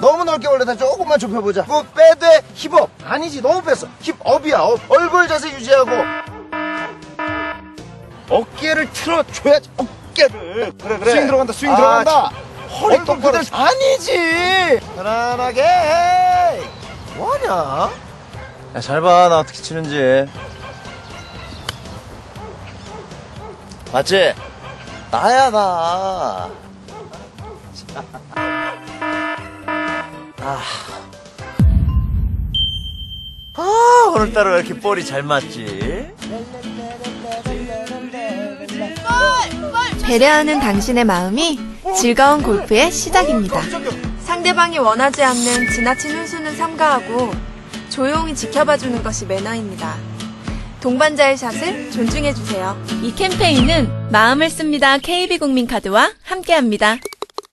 너무 넓게 올려다 조금만 좁혀보자. 그 빼돼 힙업. 아니지 너무 뺐어. 힙업이야. 업. 얼굴 자세 유지하고 어깨를 틀어줘야지. 어깨를. 그래 그래. 스윙 들어간다, 스윙 아, 들어간다. 허리 똑바로. 아니지. 편안하게. 해. 뭐하냐? 야, 잘 봐. 나 어떻게 치는지. 맞지? 나야, 나. 아. 아, 오늘따라 왜 이렇게 볼이 잘 맞지? 배려하는 당신의 마음이 즐거운 골프의 시작입니다. 상대방이 원하지 않는 지나친 훈수는 삼가하고 조용히 지켜봐주는 것이 매너입니다. 동반자의 샷을 존중해주세요. 이 캠페인은 마음을 씁니다 KB국민카드와 함께합니다.